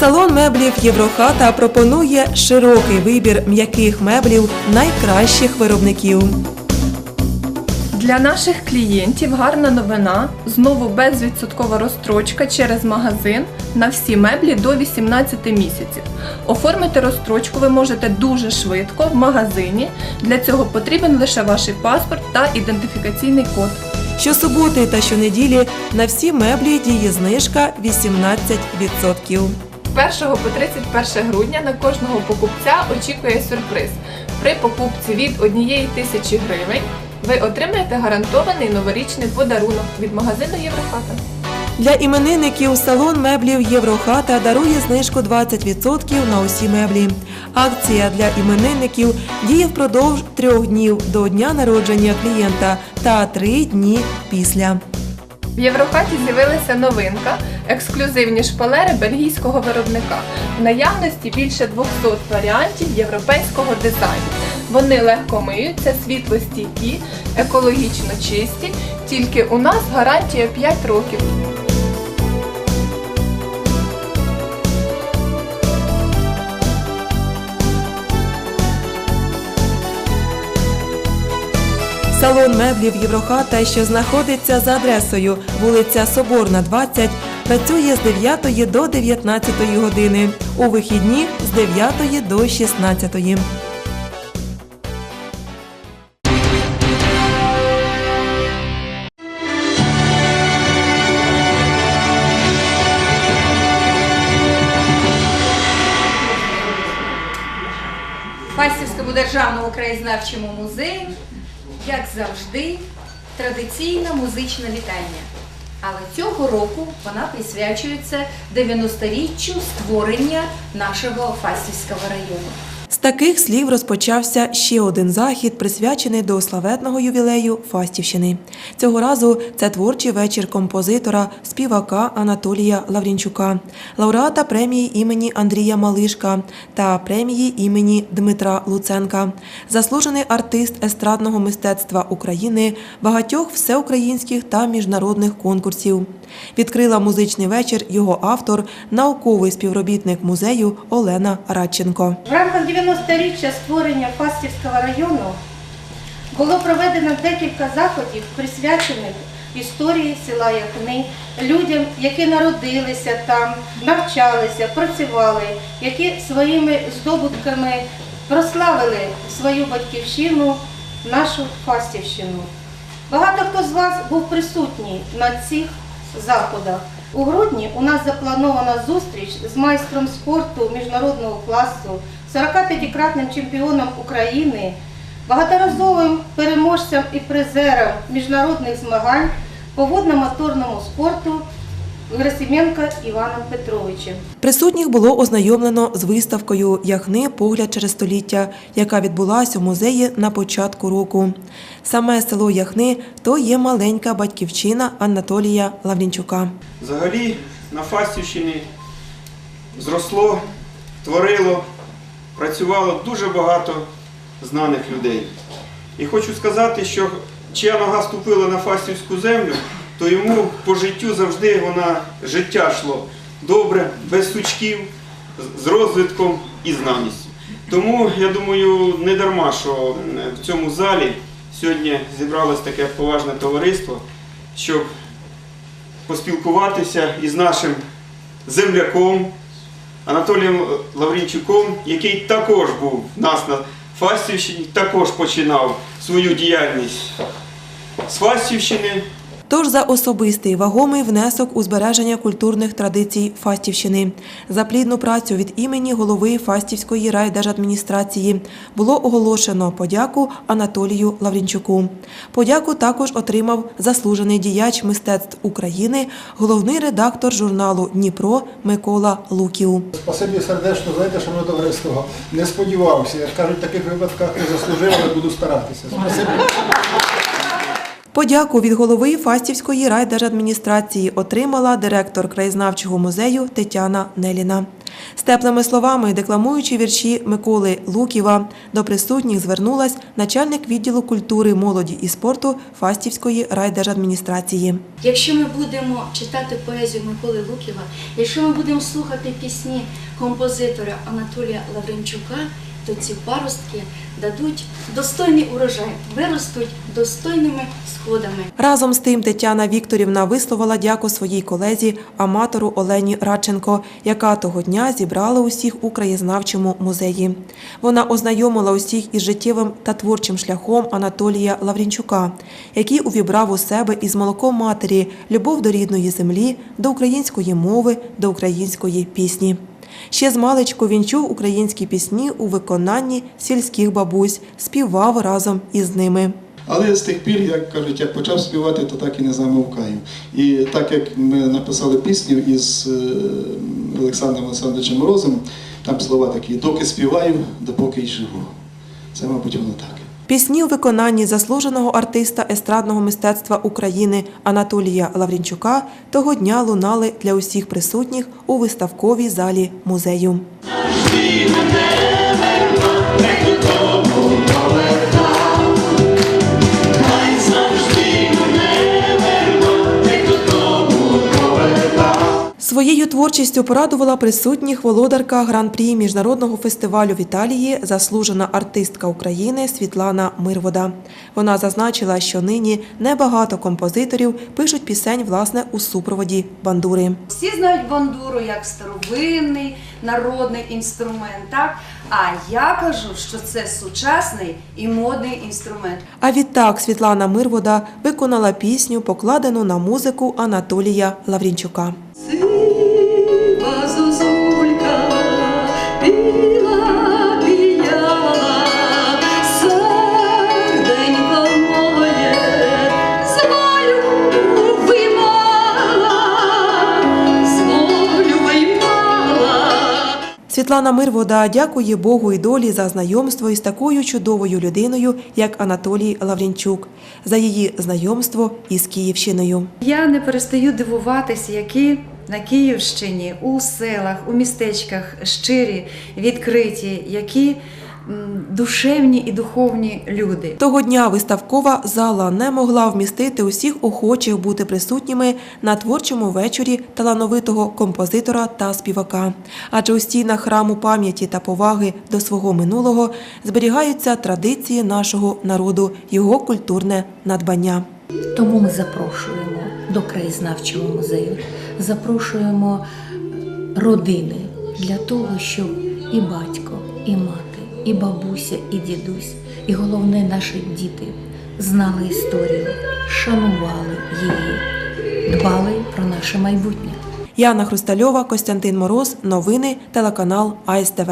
Салон меблів Єврохата пропонує широкий вибір м'яких меблів найкращих виробників. Для наших клієнтів гарна новина. Знову безвідсоткова розстрочка через магазин на всі меблі до 18 місяців. Оформити розстрочку ви можете дуже швидко в магазині. Для цього потрібен лише ваш паспорт та ідентифікаційний код. Щосуботи та щонеділі на всі меблі діє знижка 18%. 1 по 31 грудня на кожного покупця очікує сюрприз. При покупці від 1 тисячі гривень ви отримаєте гарантований новорічний подарунок від магазину Єврохата. Для іменинників салон меблів Єврохата дарує знижку 20% на усі меблі. Акція для іменинників діє впродовж трьох днів до дня народження клієнта та три дні після. В Єврохаті з'явилася новинка ексклюзивні шпалери бельгійського виробника. В наявності більше 200 варіантів європейського дизайну. Вони легко миються, світлостійкі, екологічно чисті. Тільки у нас гарантія 5 років. Салон меблів Єврохата, що знаходиться за адресою вулиця Соборна, 20, працює з 9 до 19 години, у вихідні з 9 до 16. Фастівському державному краєзнавчому музеї, як завжди, традиційна музична вітання. Але цього року вона присвячується 90-річчю створення нашого Фастівського району. З таких слів розпочався ще один захід, присвячений до славетного ювілею Фастівщини. Цього разу це творчий вечір композитора, співака Анатолія Лаврінчука, лауреата премії імені Андрія Малишка та премії імені Дмитра Луценка, заслужений артист естрадного мистецтва України, багатьох всеукраїнських та міжнародних конкурсів. Відкрила музичний вечір його автор, науковий співробітник музею Олена Радченко. В рамках 90-річчя створення Фастівського району було проведено декілька заходів, присвячених історії села Яхни, людям, які народилися там, навчалися, працювали, які своїми здобутками прославили свою батьківщину, нашу Фастівщину. Багато хто з вас був присутній на цих заходах. У грудні у нас запланована зустріч з майстром спорту міжнародного класу, 45-кратним чемпіоном України, багаторазовим переможцем і призером міжнародних змагань по водно-моторному спорту Герасименко Іваном Петровичем. Присутніх було ознайомлено з виставкою Яхни Погляд через століття, яка відбулася у музеї на початку року. Саме село Яхни то є маленька батьківщина Анатолія Лаврінчука. Взагалі на Фастівщині зросло, творило, працювало дуже багато знаних людей. І хочу сказати, що чия нога ступила на Фастівську землю, то йому по життю завжди вона життя йшло добре, без сучків, з- розвитком і знаністю. Тому я думаю, не дарма, що е, в цьому залі сьогодні зібралось таке поважне товариство, щоб поспілкуватися із нашим земляком Анатолієм Лаврінчуком, який також був в нас на Фастівщині, також починав свою діяльність з Фастівщини. Тож за особистий вагомий внесок у збереження культурних традицій Фастівщини, за плідну працю від імені голови Фастівської райдержадміністрації було оголошено подяку Анатолію Лаврінчуку. Подяку також отримав заслужений діяч мистецтв України, головний редактор журналу Дніпро Микола Луків. Спасибі сердечно, знаєте, шановне товариство, не сподівався. Як кажуть, в таких випадках не заслужив, але буду старатися. Спасибі. Подяку від голови Фастівської райдержадміністрації отримала директор краєзнавчого музею Тетяна Неліна. З теплими словами, декламуючи вірші Миколи Луківа, до присутніх звернулась начальник відділу культури, молоді і спорту Фастівської райдержадміністрації. Якщо ми будемо читати поезію Миколи Луківа, якщо ми будемо слухати пісні композитора Анатолія Лавренчука, то ці паростки дадуть достойний урожай, виростуть достойними сходами. Разом з тим Тетяна Вікторівна висловила дяку своїй колезі, аматору Олені Радченко, яка того дня зібрала усіх у краєзнавчому музеї. Вона ознайомила усіх із життєвим та творчим шляхом Анатолія Лаврінчука, який увібрав у себе із молоком матері любов до рідної землі, до української мови, до української пісні. Ще з маличку він чув українські пісні у виконанні сільських бабусь, співав разом із ними. Але з тих пір, як кажуть, як почав співати, то так і не замовкаю. І так як ми написали пісню із е, Олександром Олександровичем Морозом, там слова такі доки співаю, допоки й живу. Це, мабуть, воно так. Пісні у виконанні заслуженого артиста естрадного мистецтва України Анатолія Лаврінчука того дня лунали для усіх присутніх у виставковій залі музею. Творчістю порадувала присутніх володарка гран-прі міжнародного фестивалю в Італії, заслужена артистка України Світлана Мирвода. Вона зазначила, що нині небагато композиторів пишуть пісень власне у супроводі бандури. Всі знають бандуру як старовинний народний інструмент, так? А я кажу, що це сучасний і модний інструмент. А відтак Світлана Мирвода виконала пісню, покладену на музику Анатолія Лаврінчука. Світлана Мирвода дякує Богу і долі за знайомство із такою чудовою людиною, як Анатолій Лаврінчук, за її знайомство із Київщиною. Я не перестаю дивуватися, які на Київщині, у селах, у містечках щирі, відкриті, які душевні і духовні люди. Того дня виставкова зала не могла вмістити усіх охочих бути присутніми на творчому вечорі талановитого композитора та співака. Адже у стінах храму пам'яті та поваги до свого минулого зберігаються традиції нашого народу, його культурне надбання. Тому ми запрошуємо до краєзнавчого музею, запрошуємо родини для того, щоб і батько, і мати, і бабуся, і дідусь, і головне наші діти знали історію, шанували її, дбали про наше майбутнє. Яна Хрустальова, Костянтин Мороз. Новини телеканал АСТВ.